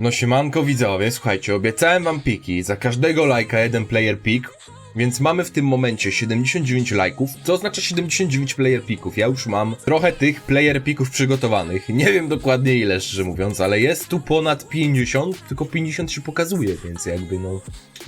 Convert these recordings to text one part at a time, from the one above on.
No siemanko widzowie, słuchajcie, obiecałem wam piki, za każdego lajka jeden player pick, więc mamy w tym momencie 79 lajków, co oznacza 79 player picków. Ja już mam trochę tych player picków przygotowanych. Nie wiem dokładnie ile, szczerze mówiąc, ale jest tu ponad 50, tylko 50 się pokazuje, więc jakby no...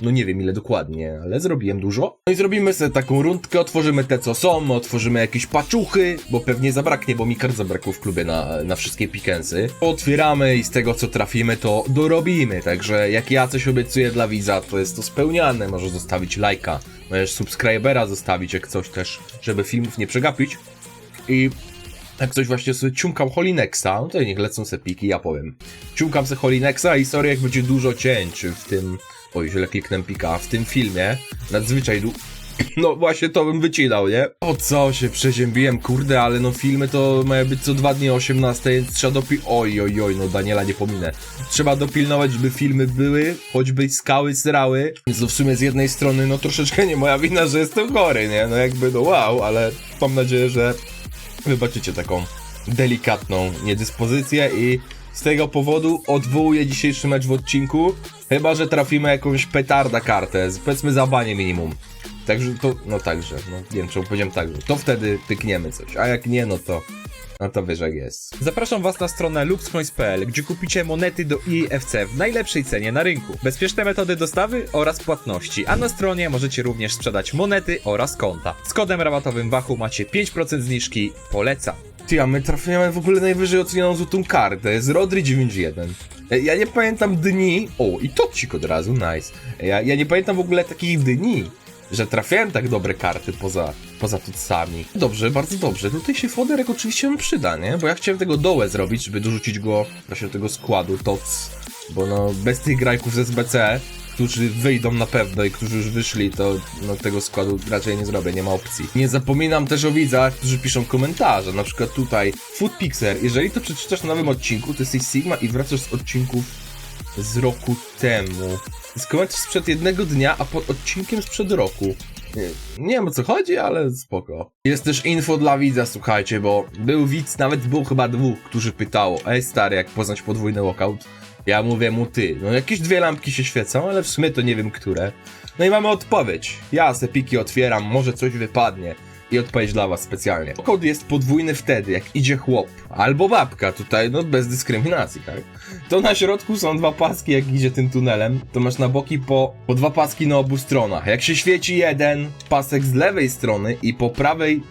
No nie wiem ile dokładnie, ale zrobiłem dużo. No i zrobimy sobie taką rundkę, otworzymy te co są, otworzymy jakieś paczuchy, bo pewnie zabraknie, bo mi kart zabrakło w klubie na, na wszystkie pikensy. Otwieramy i z tego co trafimy to dorobimy, także jak ja coś obiecuję dla widza, to jest to spełniane. Możesz zostawić lajka, możesz subskrybera zostawić jak coś też, żeby filmów nie przegapić. I jak ktoś właśnie sobie ciumkał Holinexa, no to niech lecą se piki, ja powiem. Ciumkam se Holinexa i sorry jak będzie dużo cięć w tym... Oj, źle kliknę pika, w tym filmie. Nadzwyczaj du... No właśnie to bym wycinał, nie? O co się przeziębiłem, kurde, ale no filmy to mają być co dwa dni o 18, więc trzeba dopi... Oj, oj, oj, no Daniela nie pominę. Trzeba dopilnować, żeby filmy były, choćby skały srały. Więc no w sumie z jednej strony, no troszeczkę nie moja wina, że jestem chory, nie? No jakby, no wow, ale mam nadzieję, że wybaczycie taką delikatną niedyspozycję i z tego powodu odwołuję dzisiejszy mecz w odcinku, chyba że trafimy jakąś petarda kartę, powiedzmy za banie minimum. Także to, no także, no nie wiem czemu powiedziałem także, to wtedy pykniemy coś, a jak nie, no to, no to wiesz jak jest. Zapraszam Was na stronę luxcoins.pl, gdzie kupicie monety do IFC w najlepszej cenie na rynku. Bezpieczne metody dostawy oraz płatności, a na stronie możecie również sprzedać monety oraz konta. Z kodem rabatowym Wachu macie 5% zniżki, polecam. Ty, a my trafiamy w ogóle najwyżej ocenioną złotą kartę, z Rodri 9.1. E, Ja nie pamiętam dni, o i tocik od razu, nice. E, Ja, ja nie pamiętam w ogóle takich dni, że trafiałem tak dobre karty poza, poza tucami. Dobrze, bardzo dobrze. Tutaj się foderek oczywiście mi przyda, nie? Bo ja chciałem tego dołę zrobić, żeby dorzucić go właśnie do tego składu TOC. Bo no, bez tych grajków z SBC, którzy wyjdą na pewno i którzy już wyszli, to no, tego składu raczej nie zrobię, nie ma opcji. Nie zapominam też o widzach, którzy piszą komentarze, na przykład tutaj Foodpixer, jeżeli to przeczytasz na nowym odcinku, to jesteś Sigma i wracasz z odcinków z roku temu. Z sprzed jednego dnia, a pod odcinkiem sprzed roku. Nie, nie wiem o co chodzi, ale spoko. Jest też info dla widza, słuchajcie, bo był widz, nawet było chyba dwóch, którzy pytało, ej stary, jak poznać podwójny walkout? Ja mówię mu ty, no jakieś dwie lampki się świecą, ale w sumie to nie wiem które. No i mamy odpowiedź. Ja se piki otwieram, może coś wypadnie. I odpowiedź dla was specjalnie. Walkout jest podwójny wtedy, jak idzie chłop. Albo babka, tutaj no bez dyskryminacji, tak? To na środku są dwa paski, jak idzie tym tunelem, to masz na boki po, po dwa paski na obu stronach. Jak się świeci jeden pasek z lewej strony i po prawej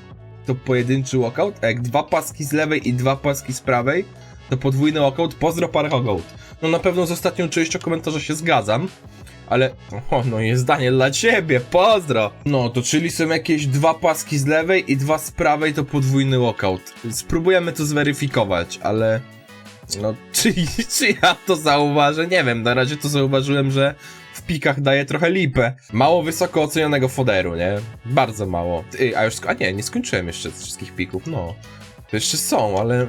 to pojedynczy walkout, a jak dwa paski z lewej i dwa paski z prawej, to podwójny walkout, pozdro parkout. No na pewno z ostatnią częścią komentarza się zgadzam, ale o, no jest zdanie dla ciebie, pozdro! No to czyli są jakieś dwa paski z lewej i dwa z prawej to podwójny walkout. Spróbujemy to zweryfikować, ale... No, czy, czy ja to zauważę? Nie wiem, na razie to zauważyłem, że w pikach daje trochę lipę. Mało wysoko ocenionego foderu, nie? Bardzo mało. A już, a nie, nie skończyłem jeszcze wszystkich pików, no. To jeszcze są, ale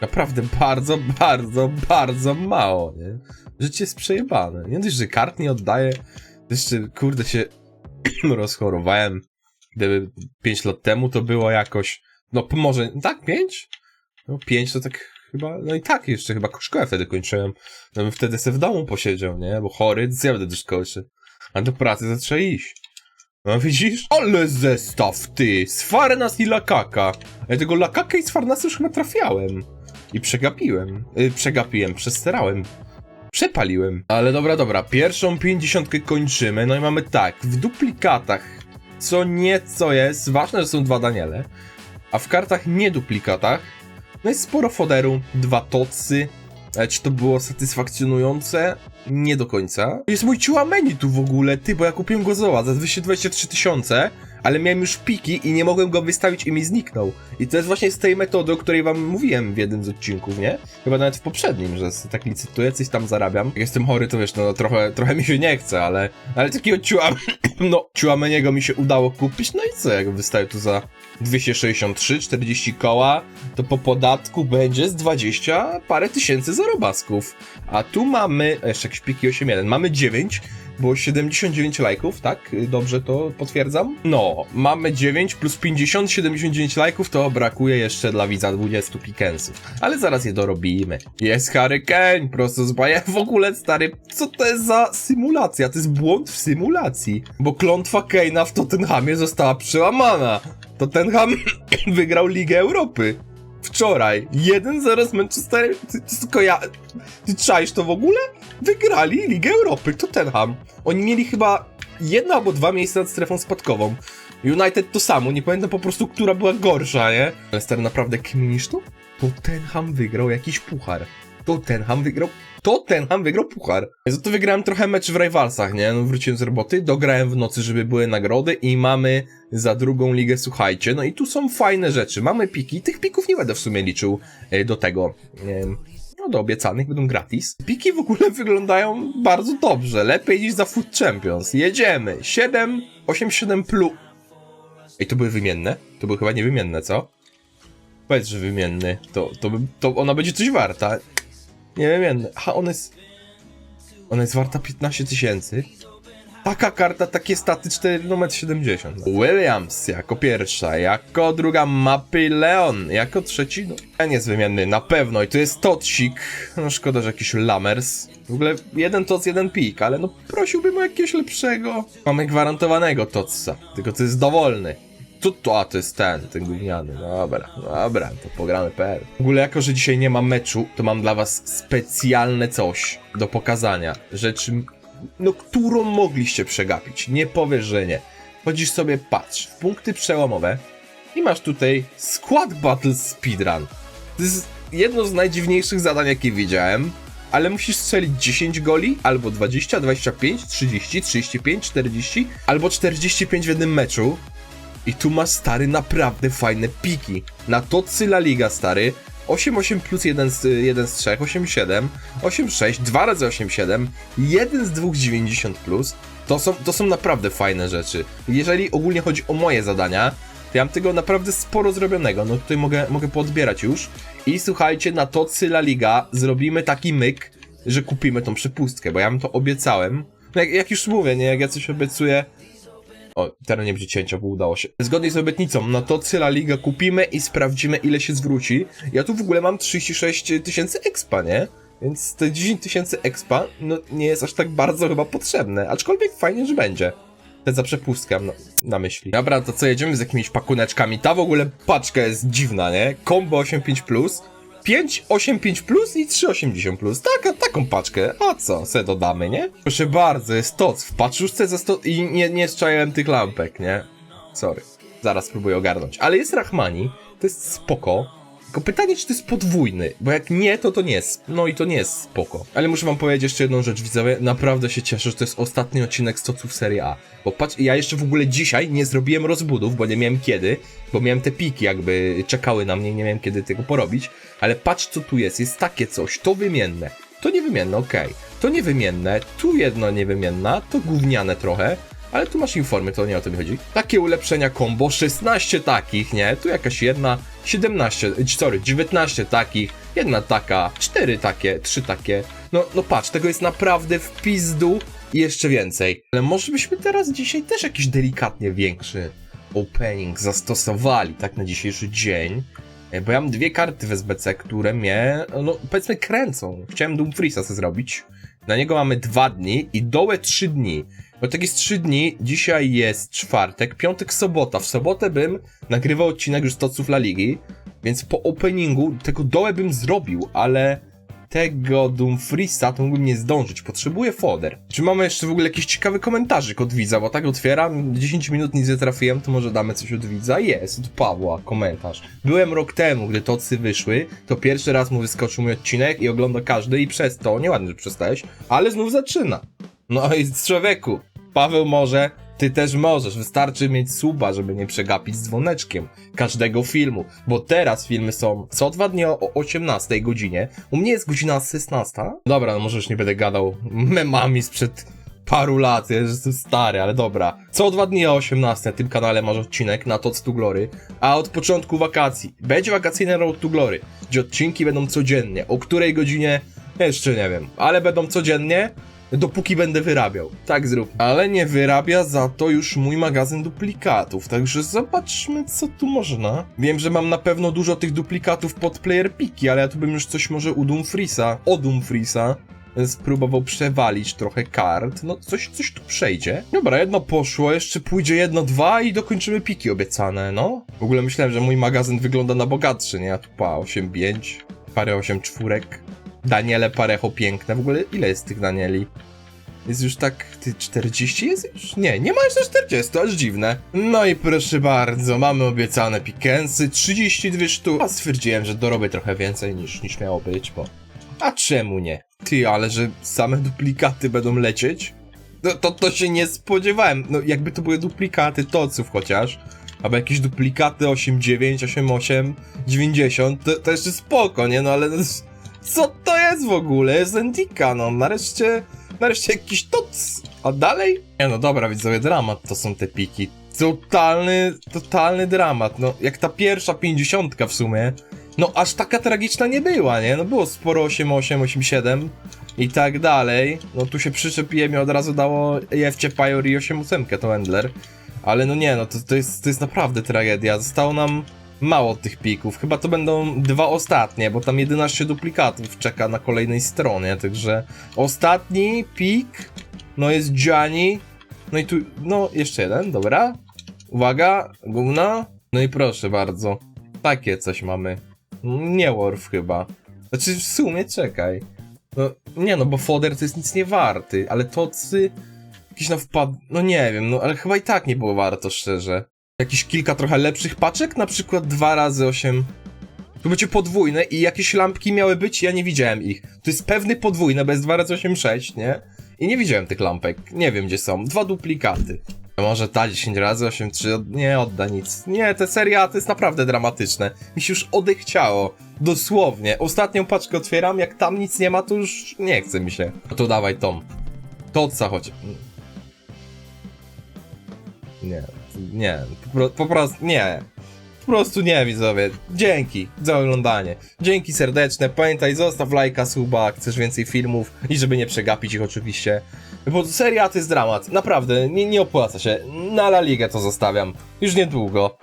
naprawdę bardzo, bardzo, bardzo mało, nie? Życie jest przejebane. Nie dość, że kart nie oddaję, jeszcze, kurde, się rozchorowałem. Gdyby 5 lat temu to było jakoś, no może, tak, 5? No 5 to tak chyba, no i tak jeszcze chyba szkołę wtedy kończyłem. No bym wtedy se w domu posiedział, nie? Bo chory, to ja będę do szkoły. A do pracy to iść. No widzisz? Ale zestaw, ty! Sfarnas i Lakaka. Ja tego Lakaka i Sfarnasa już chyba trafiałem. I przegapiłem. Y, przegapiłem, przesterałem. Przepaliłem. Ale dobra, dobra. Pierwszą pięćdziesiątkę kończymy. No i mamy tak. W duplikatach co nieco jest. Ważne, że są dwa Daniele. A w kartach nieduplikatach no jest sporo foderu, dwa tocy. Czy to było satysfakcjonujące? Nie do końca. Jest mój Ciuameni tu w ogóle, ty, bo ja kupiłem go za 223 tysiące, ale miałem już piki i nie mogłem go wystawić i mi zniknął. I to jest właśnie z tej metody, o której wam mówiłem w jednym z odcinków, nie? Chyba nawet w poprzednim, że tak licytuję, coś tam zarabiam. Jak jestem chory, to wiesz, no trochę, trochę mi się nie chce, ale, ale takiego Ciuam, no, Ciuameniego mi się udało kupić, no i co, jak wystawię tu za 263, 40 koła, to po podatku będzie z 20 parę tysięcy zarobasków. A tu mamy, jeszcze jakieś piki 8.1, mamy 9, było 79 lajków, tak? Dobrze to potwierdzam? No, mamy 9 plus 50, 79 lajków, to brakuje jeszcze dla widza 20 pikensów. Ale zaraz je dorobimy. Jest Harry Kane, prosto z baja. W ogóle, stary, co to jest za symulacja? To jest błąd w symulacji. Bo klątwa Kane'a w Tottenhamie została przełamana. Tottenham wygrał Ligę Europy. Wczoraj. 1-0 z Manchester... Ty, ty, tylko ja... Ty czaisz to w ogóle? Wygrali Ligę Europy, Tottenham. Oni mieli chyba jedno albo dwa miejsca nad strefą spadkową. United to samo, nie pamiętam po prostu, która była gorsza, nie? Stary, naprawdę kminisz to? Tottenham wygrał jakiś puchar. Tottenham wygrał... Tottenham wygrał puchar. Za to wygrałem trochę mecz w Rivalsach, nie? No, wróciłem z roboty, dograłem w nocy, żeby były nagrody i mamy za drugą ligę, słuchajcie. No i tu są fajne rzeczy. Mamy piki. Tych pików nie będę w sumie liczył e, do tego. No do obiecanych, będą gratis. Piki w ogóle wyglądają bardzo dobrze, lepiej niż za Food Champions. Jedziemy. 7, 8, 7 plus. Ej, to były wymienne? To były chyba niewymienne, co? Powiedz, że wymienny. To, to, to ona będzie coś warta. Niewymienny. Aha, ona jest... Ona jest warta 15 tysięcy. Taka karta, takie staty 4 numer 70. Williams jako pierwsza, jako druga Mapy Leon, jako trzeci, no ten jest wymienny, na pewno i to jest Totsik, no szkoda, że jakiś Lammers. W ogóle jeden Tots, jeden pik, ale no prosiłbym o jakiegoś lepszego. Mamy gwarantowanego Totsa, tylko to jest dowolny. Tu, to, a to jest ten, ten gówniany, dobra, dobra, to pogramy PL. W ogóle jako, że dzisiaj nie ma meczu, to mam dla was specjalne coś do pokazania. Rzeczy no którą mogliście przegapić. Nie powiesz, że nie. Chodzisz sobie, patrz, punkty przełomowe i masz tutaj Squad Battle Speedrun. To jest jedno z najdziwniejszych zadań, jakie widziałem, ale musisz strzelić 10 goli, albo 20, 25, 30, 35, 40, albo 45 w jednym meczu. I tu masz stary naprawdę fajne piki. Na Tocy La Liga stary. 8-8 plus 1 z, 1 z 3, 8-7, 8-6, 2 razy 8-7, 1 z 2 90 plus. To są, to są naprawdę fajne rzeczy. Jeżeli ogólnie chodzi o moje zadania, to ja mam tego naprawdę sporo zrobionego. No tutaj mogę, mogę poodbierać już. I słuchajcie, na Tocy La Liga zrobimy taki myk, że kupimy tą przepustkę, bo ja wam to obiecałem. No jak, jak już mówię, nie, jak ja coś obiecuję, o, teraz nie będzie cięcia, bo udało się. Zgodnie z obietnicą, no to Cyla Liga kupimy i sprawdzimy, ile się zwróci. Ja tu w ogóle mam 36 tysięcy expa, nie? Więc te 10 tysięcy expa, no nie jest aż tak bardzo chyba potrzebne. Aczkolwiek fajnie, że będzie. Te za przepustkę na, na myśli. Dobra, to co, jedziemy z jakimiś pakuneczkami. Ta w ogóle paczka jest dziwna, nie? Combo 85+, plus, 585 plus i 380 plus. Taka, taką paczkę. A co, se dodamy, nie? Proszę bardzo, jest toc. W paczuszce za 100... I nie, nie strzałem tych lampek, nie? Sorry. Zaraz spróbuję ogarnąć. Ale jest Rahmani. To jest spoko. Tylko pytanie, czy to jest podwójny, bo jak nie, to to nie jest. No i to nie jest spoko. Ale muszę wam powiedzieć jeszcze jedną rzecz, widzowie. Naprawdę się cieszę, że to jest ostatni odcinek z Toców Serie A. Bo patrz, ja jeszcze w ogóle dzisiaj nie zrobiłem rozbudów, bo nie miałem kiedy, bo miałem te piki jakby czekały na mnie nie miałem kiedy tego porobić. Ale patrz co tu jest, jest takie coś, to wymienne. To niewymienne, okej. To niewymienne, tu jedno niewymienna, to gówniane trochę. Ale tu masz informy, to nie o to mi chodzi. Takie ulepszenia combo, 16 takich, nie? Tu jakaś jedna, 17, sorry, 19 takich, jedna taka, 4 takie, 3 takie. No, no patrz, tego jest naprawdę w pizdu i jeszcze więcej. Ale może byśmy teraz dzisiaj też jakiś delikatnie większy opening zastosowali, tak na dzisiejszy dzień. E, Bo ja mam dwie karty w SBC, które mnie, no powiedzmy, kręcą. Chciałem Doomfreeza sobie zrobić. Na niego mamy dwa dni i dołe trzy dni. Bo tak jest trzy dni, dzisiaj jest czwartek, piątek, sobota. W sobotę bym nagrywał odcinek już z Toców La Ligi, więc po openingu tego dołe bym zrobił, ale tego Doomfreeza to mógłbym nie zdążyć. Potrzebuję foder. Czy mamy jeszcze w ogóle jakiś ciekawy komentarzyk od widza? Bo tak otwieram, 10 minut nic nie trafiłem, to może damy coś od widza. Jest, od Pawła, komentarz. Byłem rok temu, gdy Tocy wyszły, to pierwszy raz mu wyskoczył mój odcinek i ogląda każdy i przez to, nieładnie, że przestałeś, ale znów zaczyna. No i człowieku, Paweł może, ty też możesz. Wystarczy mieć suba, żeby nie przegapić dzwoneczkiem każdego filmu. Bo teraz filmy są co dwa dni o 18 godzinie. U mnie jest godzina 16. Dobra, no może już nie będę gadał memami sprzed paru lat, ja już jestem stary, ale dobra. Co dwa dni o 18 na tym kanale masz odcinek na Toc to Glory, a od początku wakacji będzie wakacyjny Road to Glory, gdzie odcinki będą codziennie. O której godzinie? Jeszcze nie wiem, ale będą codziennie, dopóki będę wyrabiał. Tak zrób. Ale nie wyrabia za to już mój magazyn duplikatów, także zobaczmy co tu można. Wiem, że mam na pewno dużo tych duplikatów pod player piki, ale ja tu bym już coś może u Doomfreeza, o Doomfreeza spróbował przewalić trochę kart. No, coś, coś tu przejdzie. Dobra, jedno poszło, jeszcze pójdzie jedno, dwa i dokończymy piki obiecane, no. W ogóle myślałem, że mój magazyn wygląda na bogatszy, nie? A tu pa, 8-5, parę 8 czwórek. Daniele parecho piękne. W ogóle ile jest tych Danieli? Jest już tak, ty 40 jest już? Nie, nie ma jeszcze 40, aż dziwne. No i proszę bardzo, mamy obiecane pikensy, 32 sztuk. A stwierdziłem, że dorobię trochę więcej niż, niż miało być, bo... A czemu nie? Ty, ale że same duplikaty będą lecieć? No to, to się nie spodziewałem. No jakby to były duplikaty toców chociaż. Albo jakieś duplikaty 8.9, 8.8, 90, to, to jeszcze spoko, nie? No ale no, co to jest w ogóle? Jest Endika, no nareszcie, nareszcie jakiś toc. A dalej? Nie no dobra, widzowie, dramat to są te piki. Totalny, totalny dramat. No jak ta pierwsza 50 w sumie, no aż taka tragiczna nie była, nie? No było sporo 8.8, 8.7 i tak dalej. No tu się przyczepiłem i od razu dało Jewcie Pajor i 8.8 to Endler. Ale no nie, no to, to, jest, to jest naprawdę tragedia. Zostało nam mało tych pików. Chyba to będą dwa ostatnie, bo tam 11 duplikatów czeka na kolejnej stronie, także ostatni pik, no jest Gianni, no i tu, no jeszcze jeden, dobra. Uwaga, gówna. No i proszę bardzo, takie coś mamy. Nie Worf chyba. Znaczy w sumie czekaj. No nie no, bo foder to jest nic nie warty, ale tocy... Jakiś na wpad... No nie wiem, no ale chyba i tak nie było warto, szczerze. Jakieś kilka trochę lepszych paczek, na przykład 2 razy 8 Tu będzie podwójne i jakieś lampki miały być, ja nie widziałem ich. To jest pewny podwójne, bez 2 razy 8 6, nie? I nie widziałem tych lampek. Nie wiem gdzie są. Dwa duplikaty. Może ta 10 razy 8 3 od... nie odda nic. Nie, te seria to jest naprawdę dramatyczne. Mi się już odechciało. Dosłownie. Ostatnią paczkę otwieram, jak tam nic nie ma, to już nie chce mi się. No to dawaj Tom. To co chodzi? Nie, nie, po, po prostu nie. Po prostu nie, widzowie. Dzięki za oglądanie. Dzięki serdeczne. Pamiętaj, zostaw lajka, suba, chcesz więcej filmów i żeby nie przegapić ich oczywiście. Bo seria to jest dramat. Naprawdę, nie, nie opłaca się. Na La Ligę to zostawiam. Już niedługo.